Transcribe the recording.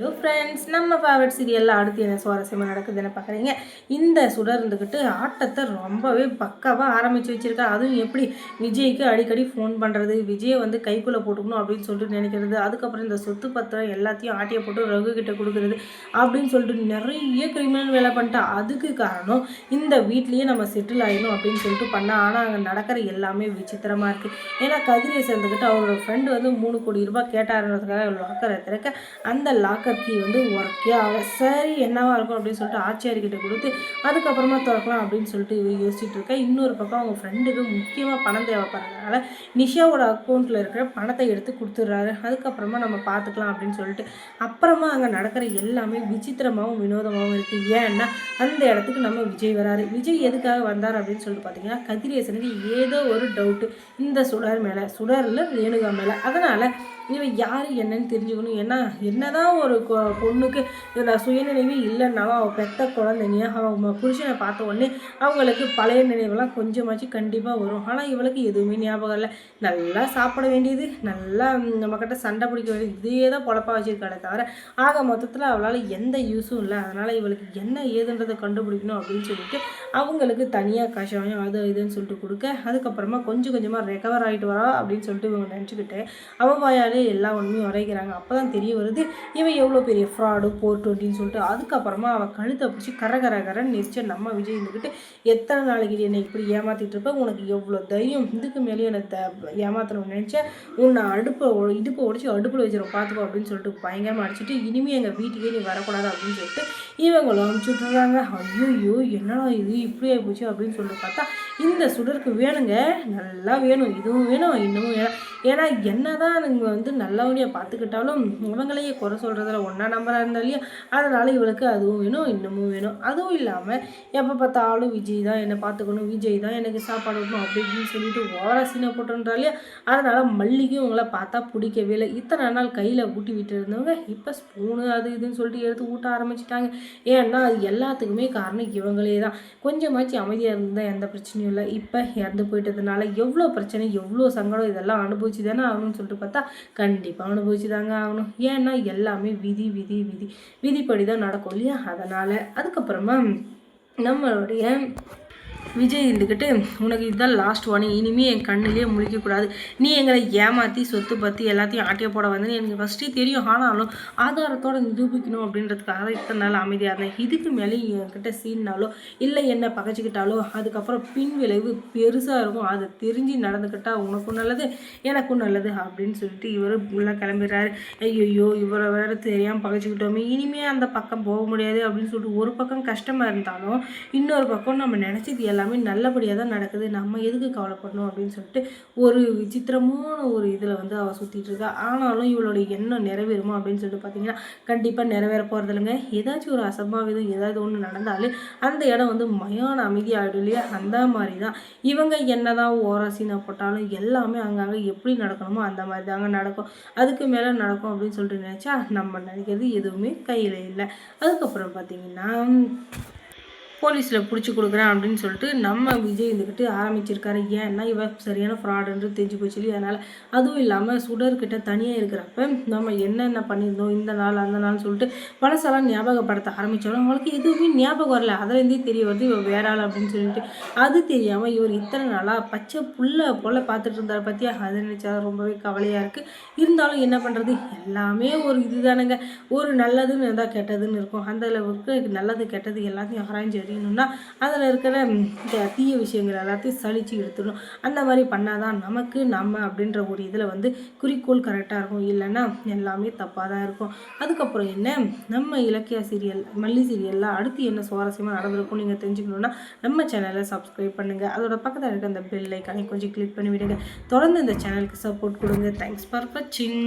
Hello friends நம்ம favourite சீரியலில் அடுத்து என்ன சுவாரஸ்யமாக நடக்குதுன்னு பார்க்குறீங்க. இந்த சுடர் இருந்துக்கிட்டு ஆட்டத்தை ரொம்பவே பக்காவாக ஆரம்பித்து வச்சுருக்கா. அதுவும் எப்படி விஜய்க்கு அடிக்கடி ஃபோன் பண்ணுறது விஜயை வந்து கைக்குள்ளே போட்டுக்கணும் அப்படின்னு சொல்லிட்டு நினைக்கிறது அதுக்கப்புறம் இந்த சொத்து பத்திரம் எல்லாத்தையும் ஆட்டியை போட்டு ரகு கிட்ட கொடுக்குறது அப்படின்னு சொல்லிட்டு நிறைய கிரிமினல் வேலை பண்ணிட்டா. அதுக்கு காரணம் இந்த வீட்லேயே நம்ம செட்டில் ஆகிடணும் அப்படின்னு சொல்லிட்டு பண்ணால் ஆனால் அங்கே நடக்கிற எல்லாமே விசித்திரமாக இருக்குது ஏன்னா கதிரியை சேர்ந்துக்கிட்டு அவரோட ஃப்ரெண்டு வந்து மூணு கோடி ரூபாய் கேட்டாருன்றதுக்காக லாக்கரை திறக்க அந்த லாக்கர் கீ வந்து ஒர்க்கே ஆகல. சரி என்னவா இருக்கும் அப்படின்னு சொல்லிட்டு ஆச்சியார்கிட்ட கொடுத்து அதுக்கப்புறமா திறக்கலாம் அப்படின்னு சொல்லிட்டு இவ யோசிச்சுட்டு இருக்கா. இன்னொரு பக்கம் அவங்க ஃப்ரெண்டுக்கு முக்கியமாக பணம் தேவைப்படுறதுனால நிஷாவோட அக்கௌண்ட்டில் இருக்கிற பணத்தை எடுத்து கொடுத்துட்றாரு. அதுக்கப்புறமா நம்ம பார்த்துக்கலாம் அப்படின்னு சொல்லிட்டு அப்புறமா அங்கே நடக்கிற எல்லாமே விசித்திரமாகவும் வினோதமாகவும் இருக்குது ஏன்னா அந்த இடத்துக்கு நம்ம விஜய் வராரு. விஜய் எதுக்காக வந்தார் அப்படின்னு சொல்லிட்டு பார்த்தீங்கன்னா கதிரேசனுக்கு ஏதோ ஒரு டவுட்டு இந்த சுடர் மேலே சுடரில் ரேணுகா மேலே. அதனால் இவன் யார் என்னன்னு தெரிஞ்சுக்கணும். ஏன்னா என்னதான் ஒரு கொ- பொண்ணுக்கு நான் சுயநினைவே இல்லைன்னாலும் அவள் பெத்த குழந்தைங்க அவன் புருஷனை பார்த்த உடனே அவங்களுக்கு பழைய நினைவெல்லாம் கொஞ்சமாச்சும் கண்டிப்பாக வரும். ஆனால் இவளுக்கு எதுவுமே ஞாபகம் இல்லை. நல்லா சாப்பிட வேண்டியது நல்லா நம்மக்கிட்ட சண்டை பிடிக்க வேண்டியது இதே தான் பொழப்பா வச்சுருக்காளே தவிர ஆக மொத்தத்தில் அவளால் எந்த யூஸும் இல்லை. அதனால் இவளுக்கு என்ன ஏதுன்றதை கண்டுபிடிக்கணும் அப்படின்னு சொல்லிட்டு அவங்களுக்கு தனியாக கஷாயம் அது இதுன்னு சொல்லிட்டு கொடுக்க அதுக்கப்புறமா கொஞ்சம் கொஞ்சமாக ரெக்கவர் ஆகிட்டு வரா அப்படின்னு சொல்லிட்டு இவங்க நினச்சிக்கிட்டு அவள் வாயாலே எல்லா உண்மையும் உரைக்கிறாங்க அப்போ தான் தெரிய வருது இவன் எவ்வளோ பெரிய ஃப்ராடு போர்ட் அப்படின்னு சொல்லிட்டு அதுக்கப்புறமா அவள் கழுத்தை பிடிச்சி கர கர கரன்னு நெரிச்ச நம்ம விஜய் இருந்துக்கிட்டு எத்தனை நாளைக்கு என்னை இப்படி ஏமாற்றிட்டு இருப்ப? உனக்கு எவ்வளோ தைரியம்? இதுக்கு மேலேயும் என்னை த ஏமாத்தணும்னு நினச்சேன் உன்னை அடுப்பை இடுப்பை உடச்சி அடுப்பில் வச்சிடும் பார்த்துக்கோ அப்படின்னு சொல்லிட்டு பயங்கரமாக அடிச்சுட்டு இனிமேல் எங்கள் வீட்டுக்கே நீ வரக்கூடாது அப்படின்னு சொல்லிட்டு இவங்களும் அனுப்பிச்சி விட்றாங்க ஐயோ என்னடா இது? இப்படி ஆகிப்போச்சு அப்படின்னு சொல்லிட்டு பார்த்தா இந்த சுடருக்கு வேணுங்க. நல்லா வேணும். இதுவும் வேணும் இன்னமும் வேணும். ஏன்னா என்னதான் நீங்கள் வந்து நல்லவனையாக பார்த்துக்கிட்டாலும் இவங்களையே குறை சொல்கிறதுல ஒன்றா நம்பராக இருந்தா இல்லையா? அதனால் இவளுக்கு அதுவும் வேணும் இன்னமும் வேணும். அதுவும் இல்லாமல் எப்போ பார்த்தாலும் விஜய் தான் என்னை பார்த்துக்கணும் விஜய் தான் எனக்கு சாப்பாடு வைக்கணும் அப்படி இப்படின்னு சொல்லிட்டு ஓவரா சீனை போட்டுன்றா இல்லையா? அதனால் மல்லிகையும் உங்களை பார்த்தா பிடிக்கவே இல்லை. இத்தனை நாள் கையில் ஊட்டி விட்டு இருந்தவங்க இப்போ ஸ்பூனு அது இதுன்னு சொல்லிட்டு எடுத்து ஊட்ட ஆரம்பிச்சிட்டாங்க. ஏன்னா அது எல்லாத்துக்குமே காரணம் இவங்களே தான். கொஞ்சமாச்சு அமைதியாக இருந்தால் எந்த பிரச்சனையும் இல்லை. இப்போ இறந்து போயிட்டதுனால எவ்வளோ பிரச்சனை எவ்வளோ சங்கடம் இதெல்லாம் அனுபவிச்சு தானே ஆகணும்னு சொல்லிட்டு பார்த்தா கண்டிப்பாக அனுபவிச்சு தாங்க ஆகணும். ஏன்னா எல்லாமே விதி விதி விதி. விதிப்படி தான் நடக்கும் இல்லையா? அதனால் அதுக்கப்புறமா நம்மளுடைய விஜய் இருந்துக்கிட்டு உனக்கு இதுதான் லாஸ்ட் ஒன் இனிமேல் என் கண்ணிலே முழிக்கக்கூடாது. நீ எங்களை ஏமாற்றி சொத்து பற்றி எல்லாத்தையும் ஆட்டிய போட வந்து எனக்கு ஃபஸ்ட்டே தெரியும். ஆனாலும் ஆதாரத்தோட நிரூபிக்கணும் அப்படின்றதுக்காக இத்தனை நாள் அமைதியாக இருந்தேன். இதுக்கு மேலே என்கிட்ட சீன்னாலோ இல்லை என்ன பகைச்சிக்கிட்டாலோ அதுக்கப்புறம் பின் விளைவு பெருசாக இருக்கும். அதை தெரிஞ்சு நடந்துக்கிட்டால் உனக்கும் நல்லது எனக்கும் நல்லது அப்படின்னு சொல்லிட்டு இவர் உள்ள கிளம்பிடுறாரு. ஐயோ இவரை வேறு தெரியாமல் பகைச்சிக்கிட்டோமே. இனிமே அந்த பக்கம் போக முடியாது அப்படின்னு சொல்லிட்டு ஒரு பக்கம் கஷ்டமாக இருந்தாலும் இன்னொரு பக்கம் நம்ம நினச்சது எல்லாம் எல்லாமே நல்லபடியாக தான் நடக்குது. நம்ம எதுக்கு கவலைப்படணும் அப்படின்னு சொல்லிட்டு ஒரு விசித்திரமான ஒரு இதில் வந்து அவள் சுற்றிட்டு இருக்கா. ஆனாலும் இவளுடைய எண்ணம் நிறைவேறுமா அப்படின்னு சொல்லிட்டு பார்த்தீங்கன்னா கண்டிப்பாக நிறைவேற போகிறது இல்லைங்க. ஏதாச்சும் ஒரு அசம்பாவிதம் ஏதாவது ஒன்று நடந்தாலும் அந்த இடம் வந்து மயான அமைதியாகிடும் இல்லையா? அந்த மாதிரி தான் இவங்க என்னதான் ஓரசினா போட்டாலும் எல்லாமே அங்கங்கே எப்படி நடக்கணுமோ அந்த மாதிரி தாங்க நடக்கும். அதுக்கு மேலே நடக்கும் அப்படின்னு சொல்லிட்டு நினச்சா நம்ம நினைக்கிறது எதுவுமே கையில் இல்லை. அதுக்கப்புறம் பார்த்தீங்கன்னா போலீஸில் பிடிச்சி கொடுக்குறேன் அப்படின்னு சொல்லிட்டு நம்ம விஜய் இருந்துக்கிட்டு ஆரம்பிச்சிருக்காரு. ஏன்னா இவன் சரியான ஃப்ராடுன்றது தெரிஞ்சு போச்சு இல்லையா? அதனால் அதுவும் இல்லாமல் சுடர்கிட்ட தனியாக இருக்கிறப்ப நம்ம என்னென்ன பண்ணியிருந்தோம் இந்த நாள் அந்த நாள் சொல்லிட்டு பழசெல்லாம் ஞாபகப்படுத்த ஆரம்பித்தாலும் அவளுக்கு எதுவுமே ஞாபகம் வரல. அதுலேருந்தே தெரிய வருது இவன் வேற ஆள் அப்படின்னு சொல்லிட்டு. அது தெரியாமல் இவர் இத்தனை நாளாக பச்சை புல்லை போல் பார்த்துட்டு இருந்தார் பற்றியா அதை நினச்சா ரொம்பவே கவலையாக இருக்குது இருந்தாலும் என்ன பண்ணுறது எல்லாமே ஒரு இதுதானுங்க. ஒரு நல்லதுன்னு இருந்தால் கெட்டதுன்னு இருக்கும். அந்த அளவுக்கு நல்லது கெட்டது எல்லாத்தையும் ஆராய்ஞ்சு அறியணும்னா அதில் இருக்கிற தீய விஷயங்கள் எல்லாத்தையும் சளிச்சு எடுத்துடணும். அந்த மாதிரி பண்ணாதான் நமக்கு நம்ம அப்படின்ற ஒரு இதில் வந்து குறிக்கோள் கரெக்டாக இருக்கும். இல்லைன்னா எல்லாமே தப்பாக தான் இருக்கும். அதுக்கப்புறம் என்ன? நம்ம இலக்கிய சீரியல் மல்லி சீரியலில் அடுத்து என்ன சுவாரஸ்யமாக நடந்திருக்கும் நீங்கள் தெரிஞ்சுக்கணுன்னா நம்ம சேனலை சப்ஸ்கிரைப் பண்ணுங்கள் அதோட பக்கத்தில் இருக்க அந்த பெல் ஐக்கானை கொஞ்சம் கிளிக் பண்ணி விடுங்க. தொடர்ந்து இந்த சேனலுக்கு சப்போர்ட் கொடுங்க. தேங்க்ஸ் ஃபார் வாட்சிங்